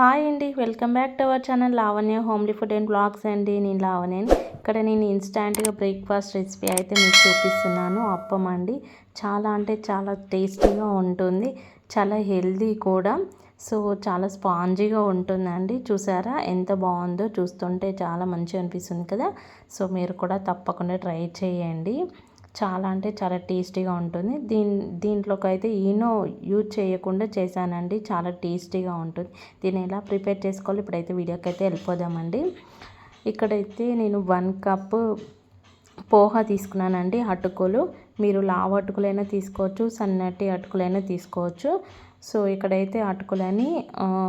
Hi అండి welcome back to our channel Lavanya homely food and blogs అండి. నేను లావణ్య ఇక్కడ నేను ఇన్స్టాంట్గా బ్రేక్ఫాస్ట్ రెసిపీ అయితే మీకు చూపిస్తున్నాను. అప్పం అండి. చాలా అంటే చాలా టేస్టీగా ఉంటుంది. చాలా హెల్దీ కూడా. సో చాలా స్పాంజీగా ఉంటుందండి. చూసారా? ఎంత బాగుందో చూస్తుంటే చాలా మంచిగా అనిపిస్తుంది కదా. సో మీరు కూడా తప్పకుండా ట్రై చేయండి. చాలా అంటే చాలా టేస్టీగా ఉంటుంది. దీని దీంట్లోకి అయితే ఈనో యూజ్ చేయకుండా చేశానండి. చాలా టేస్టీగా ఉంటుంది. దీన్ని ఎలా ప్రిపేర్ చేసుకోవాలి ఇప్పుడైతే వీడియోకి అయితే వెళ్ళిపోదామండి. ఇక్కడైతే నేను వన్ కప్ పోహా తీసుకున్నానండి అటుకులు. మీరు లావు అటుకులైనా తీసుకోవచ్చు సన్నటి అటుకులైనా తీసుకోవచ్చు. సో ఇక్కడైతే అటుకులని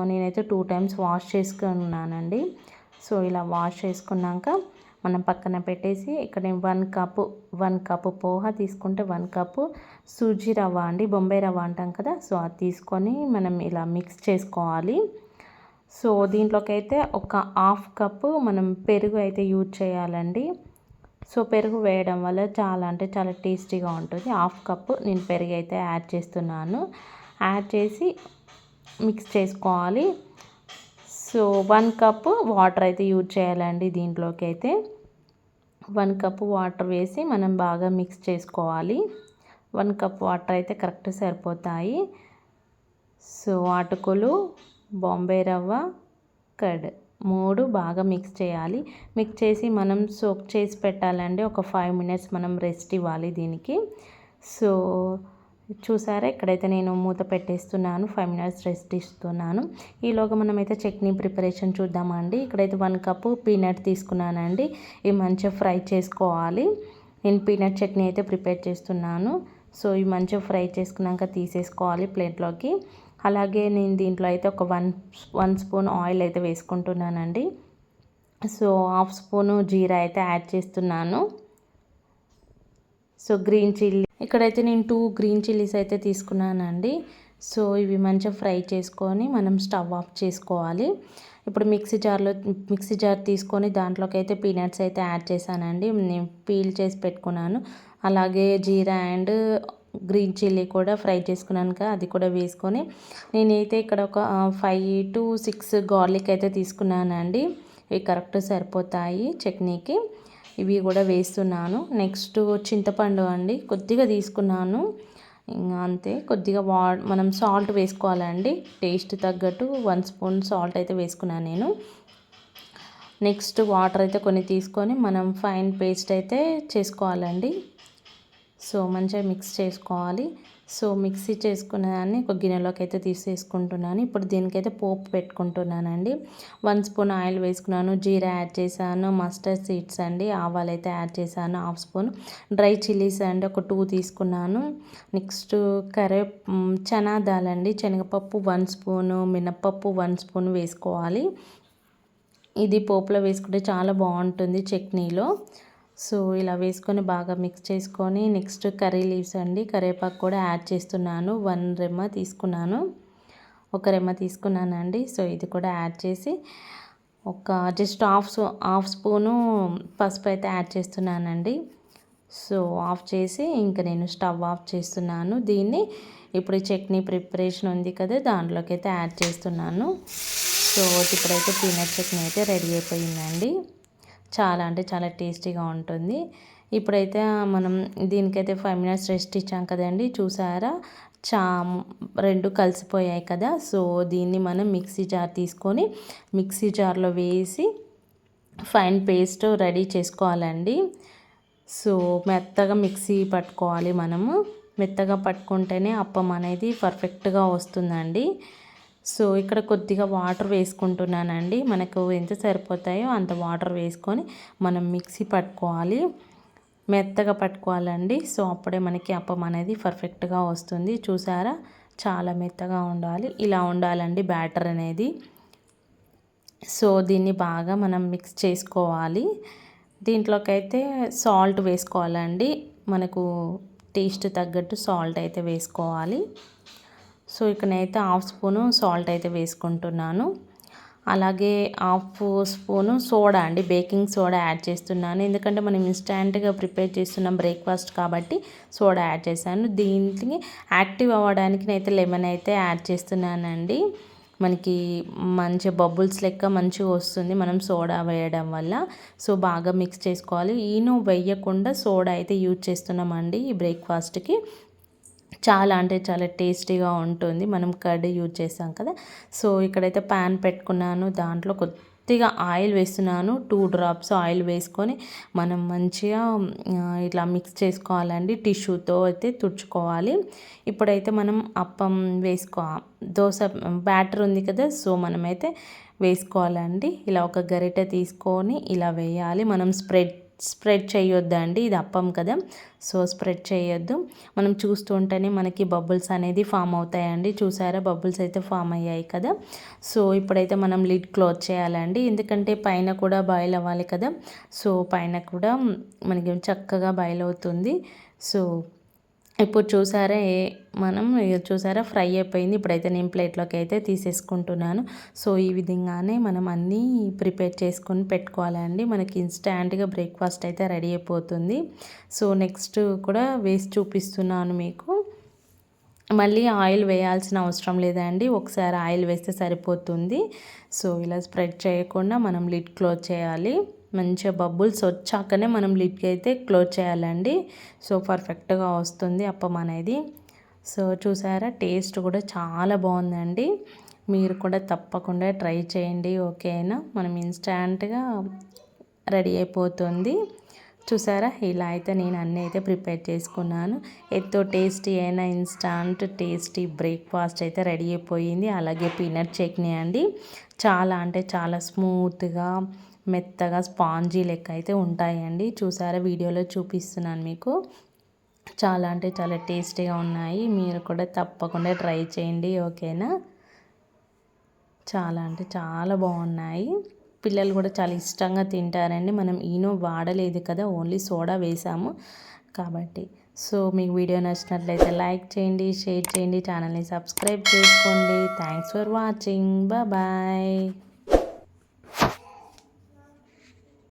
నేనైతే టూ టైమ్స్ వాష్ చేసుకున్నానండి. సో ఇలా వాష్ చేసుకున్నాక మనం పక్కన పెట్టేసి ఇక్కడ నేను one cup one cup poha తీసుకుంటే వన్ కప్పు సూజీ రవ్వ అండి బొంబాయి రవ్వ అంటాం కదా సో అది తీసుకొని మనం ఇలా మిక్స్ చేసుకోవాలి. సో దీంట్లోకైతే ఒక హాఫ్ కప్పు మనం పెరుగు అయితే యూజ్ చేయాలండి. సో పెరుగు వేయడం వల్ల చాలా అంటే చాలా టేస్టీగా ఉంటుంది. హాఫ్ కప్పు నేను పెరుగు అయితే యాడ్ చేస్తున్నాను. యాడ్ చేసి మిక్స్ చేసుకోవాలి. సో వన్ కప్ వాటర్ అయితే యూజ్ చేయాలండి దీంట్లోకి అయితే. వన్ కప్ వాటర్ వేసి మనం బాగా మిక్స్ చేసుకోవాలి. వన్ కప్ వాటర్ అయితే కరెక్ట్ సరిపోతాయి. సో అటుకులు బాంబే రవ్వ కర్డ్ మూడు బాగా మిక్స్ చేయాలి. మిక్స్ చేసి మనం సోక్ చేసి పెట్టాలండి. ఒక ఫైవ్ మినిట్స్ మనం రెస్ట్ ఇవ్వాలి దీనికి. సో చూసారా? ఇక్కడైతే నేను మూత పెట్టేస్తున్నాను. ఫైవ్ మినిట్స్ రెస్ట్ ఇస్తున్నాను. ఈలోగా మనమైతే చట్నీ ప్రిపరేషన్ చూద్దామండి ఇక్కడైతే వన్ కప్పు పీనట్ తీసుకున్నానండి. ఇవి మంచిగా ఫ్రై చేసుకోవాలి. నేను పీనట్ చట్నీ అయితే ప్రిపేర్ చేస్తున్నాను. సో ఇవి మంచిగా ఫ్రై చేసుకున్నాక తీసేసుకోవాలి ప్లేట్లోకి. అలాగే నేను దీంట్లో అయితే ఒక వన్ వన్ స్పూన్ ఆయిల్ అయితే వేసుకుంటున్నానండి. సో హాఫ్ స్పూను జీరా అయితే యాడ్ చేస్తున్నాను. So green chilli. ఇక్కడైతే నేను టూ గ్రీన్ చిల్లీస్ అయితే తీసుకున్నానండి. సో ఇవి మంచిగా ఫ్రై చేసుకొని మనం స్టవ్ ఆఫ్ చేసుకోవాలి. ఇప్పుడు మిక్సీ జార్లో మిక్సీ జార్ తీసుకొని దాంట్లోకి అయితే పీనట్స్ అయితే యాడ్ చేశానండి. నేను పీల్ చేసి పెట్టుకున్నాను. అలాగే జీరా అండ్ గ్రీన్ చిల్లీ కూడా ఫ్రై చేసుకున్నాను కదా అది కూడా వేసుకొని. నేనైతే ఇక్కడ ఒక ఫైవ్ టు సిక్స్ గార్లిక్ అయితే తీసుకున్నానండి. ఇవి కరెక్ట్ సరిపోతాయి చట్నీకి. ఇవి కూడా వేస్తున్నాను. నెక్స్ట్ చింతపండు అండి. కొద్దిగా తీసుకున్నాను. ఇంకా అంతే. కొద్దిగా వా మనం సాల్ట్ వేసుకోవాలండి. టేస్ట్ తగ్గట్టు వన్ స్పూన్ సాల్ట్ అయితే వేసుకున్నాను నేను. నెక్స్ట్ వాటర్ అయితే కొన్ని తీసుకొని మనం ఫైన్ పేస్ట్ అయితే చేసుకోవాలండి. సో మంచిగా మిక్స్ చేసుకోవాలి. సో మిక్సీ చేసుకున్న దాన్ని ఒక గిన్నెలోకి అయితే తీసేసుకుంటున్నాను. ఇప్పుడు దీనికైతే పోపు పెట్టుకుంటున్నానండి. వన్ స్పూన్ ఆయిల్ వేసుకున్నాను జీరా యాడ్ చేశాను మస్టర్డ్ సీడ్స్ అండి ఆవాలు అయితే యాడ్ చేశాను హాఫ్ స్పూన్ డ్రై చిల్లీస్ అండి ఒక టూ తీసుకున్నాను. నెక్స్ట్ కరే చనా అండి శనగపప్పు వన్ స్పూను మినప్పప్పు వన్ స్పూన్ వేసుకోవాలి. ఇది పోపులో వేసుకుంటే చాలా బాగుంటుంది చట్నీలో. సో ఇలా వేసుకొని బాగా మిక్స్ చేసుకొని నెక్స్ట్ కర్రీ లీవ్స్ అండి. కరివేపాకు కూడా యాడ్ చేస్తున్నాను. వన్ రెమ్మ తీసుకున్నాను. ఒక రెమ్మ తీసుకున్నానండి. సో ఇది కూడా యాడ్ చేసి ఒక జస్ట్ హాఫ్ హాఫ్ స్పూను పసుపు అయితే యాడ్ చేస్తున్నానండి. సో ఆఫ్ చేసి ఇంకా నేను స్టవ్ ఆఫ్ చేస్తున్నాను. దీన్ని ఇప్పుడు చట్నీ ప్రిపరేషన్ ఉంది కదా దాంట్లోకి అయితే యాడ్ చేస్తున్నాను. సో ఇప్పుడైతే పీనట్ చట్నీ అయితే రెడీ అయిపోయిందండి. చాలా అంటే చాలా టేస్టీగా ఉంటుంది. ఇప్పుడైతే మనం దీనికైతే ఫైవ్ మినిట్స్ రెస్ట్ ఇచ్చాం కదండి చూసారా? చా రెండు కలిసిపోయాయి కదా సో దీన్ని మనం మిక్సీ జార్ తీసుకొని మిక్సీ జార్లో వేసి ఫైన్ పేస్ట్ రెడీ చేసుకోవాలండి. సో మెత్తగా మిక్సీ పట్టుకోవాలి మనము. మెత్తగా పట్టుకుంటేనే అప్పం అనేది పర్ఫెక్ట్గా వస్తుందండి. సో ఇక్కడ కొద్దిగా వాటర్ వేసుకుంటున్నానండి. మనకు ఎంత సరిపోతాయో అంత వాటర్ వేసుకొని మనం మిక్సీ పట్టుకోవాలి. మెత్తగా పట్టుకోవాలండి. సో అప్పుడే మనకి అప్పం అనేది పర్ఫెక్ట్గా వస్తుంది. చూసారా? చాలా మెత్తగా ఉండాలి. ఇలా ఉండాలండి బ్యాటర్ అనేది. సో దీన్ని బాగా మనం మిక్స్ చేసుకోవాలి. దీంట్లోకైతే సాల్ట్ వేసుకోవాలండి. మనకు టేస్ట్ తగ్గట్టు సాల్ట్ అయితే వేసుకోవాలి. సో ఇక్కడైతే హాఫ్ స్పూను సాల్ట్ అయితే వేసుకుంటున్నాను. అలాగే హాఫ్ స్పూను సోడా అండి బేకింగ్ సోడా యాడ్ చేస్తున్నాను. ఎందుకంటే మనం ఇన్స్టాంట్గా ప్రిపేర్ చేస్తున్నాం బ్రేక్ఫాస్ట్ కాబట్టి సోడా యాడ్ చేశాను. దీనికి యాక్టివ్ అవ్వడానికి అయితే లెమన్ అయితే యాడ్ చేస్తున్నానండి. మనకి మంచి బబుల్స్ లెక్క మంచిగా వస్తుంది మనం సోడా వేయడం వల్ల. సో బాగా మిక్స్ చేసుకోవాలి. ఈను వేయకుండా సోడా అయితే యూజ్ చేస్తున్నామండి ఈ బ్రేక్ఫాస్ట్కి. చాలా అంటే చాలా టేస్టీగా ఉంటుంది. మనం కర్డ్ యూజ్ చేస్తాం కదా. సో ఇక్కడైతే ప్యాన్ పెట్టుకున్నాను. దాంట్లో కొద్దిగా ఆయిల్ వేస్తున్నాను. టూ డ్రాప్స్ ఆయిల్ వేసుకొని మనం మంచిగా ఇట్లా మిక్స్ చేసుకోవాలండి. టిష్యూతో అయితే తుడుచుకోవాలి. ఇప్పుడైతే మనం అప్పం వేసుకో దోశ బ్యాటర్ ఉంది కదా. సో మనమైతే వేసుకోవాలండి. ఇలా ఒక గరిటె తీసుకొని ఇలా వేయాలి. మనం స్ప్రెడ్ స్ప్రెడ్ చేయొద్దండి ఇది అప్పం కదా. సో స్ప్రెడ్ చేయొద్దు. మనం చూస్తూ ఉంటేనే మనకి బబుల్స్ అనేది ఫామ్ అవుతాయండి. చూసారా? బబుల్స్ అయితే ఫామ్ అయ్యాయి కదా. సో ఇప్పుడైతే మనం లిడ్ క్లోజ్ చేయాలండి. ఎందుకంటే పైన కూడా బాయిల్ అవ్వాలి కదా. సో పైన కూడా మనకి చక్కగా బాయిల్ అవుతుంది. సో ఇప్పుడు చూసారా ఏ మనం చూసారా ఫ్రై అయిపోయింది. ఇప్పుడైతే నేను ప్లేట్లోకి అయితే తీసేసుకుంటున్నాను. సో ఈ విధంగానే మనం అన్నీ ప్రిపేర్ చేసుకొని పెట్టుకోవాలండి. మనకి ఇన్స్టాంట్గా బ్రేక్ఫాస్ట్ అయితే రెడీ అయిపోతుంది. సో నెక్స్ట్ కూడా వేసి చూపిస్తున్నాను మీకు. మళ్ళీ ఆయిల్ వేయాల్సిన అవసరం లేదండి. ఒకసారి ఆయిల్ వేస్తే సరిపోతుంది. సో ఇలా స్ప్రెడ్ చేయకుండా మనం లిడ్ క్లోజ్ చేయాలి. మంచిగా బబుల్స్ వచ్చాకనే మనం లిడ్కి అయితే క్లోజ్ చేయాలండి. సో పర్ఫెక్ట్గా వస్తుంది అప్పం అనేది. సో చూసారా? టేస్ట్ కూడా చాలా బాగుందండి. మీరు కూడా తప్పకుండా ట్రై చేయండి ఓకేనా? మనం ఇన్స్టాంట్గా రెడీ అయిపోతుంది. చూసారా? ఇలా అయితే నేను అన్నీ అయితే ప్రిపేర్ చేసుకున్నాను. ఎంతో టేస్టీ అయినా ఇన్స్టాంట్ టేస్టీ బ్రేక్ఫాస్ట్ అయితే రెడీ అయిపోయింది. అలాగే పీనట్ చట్నీ అండి. చాలా అంటే చాలా స్మూత్గా మెత్తగా స్పాంజీ లెక్క అయితే ఉంటాయండి. చూసారా? వీడియోలో చూపిస్తున్నాను మీకు. చాలా అంటే చాలా టేస్టీగా ఉన్నాయి. మీరు కూడా తప్పకుండా ట్రై చేయండి. ఓకేనా? చాలా అంటే చాలా బాగున్నాయి. పిల్లలు కూడా చాలా ఇష్టంగా తింటారండి. మనం ఈనో వాడలేదు కదా ఓన్లీ సోడా వేసాము కాబట్టి. సో మీకు వీడియో నచ్చినట్లయితే లైక్ చేయండి షేర్ చేయండి ఛానల్ని సబ్స్క్రైబ్ చేసుకోండి. Thanks for watching. బాయ్.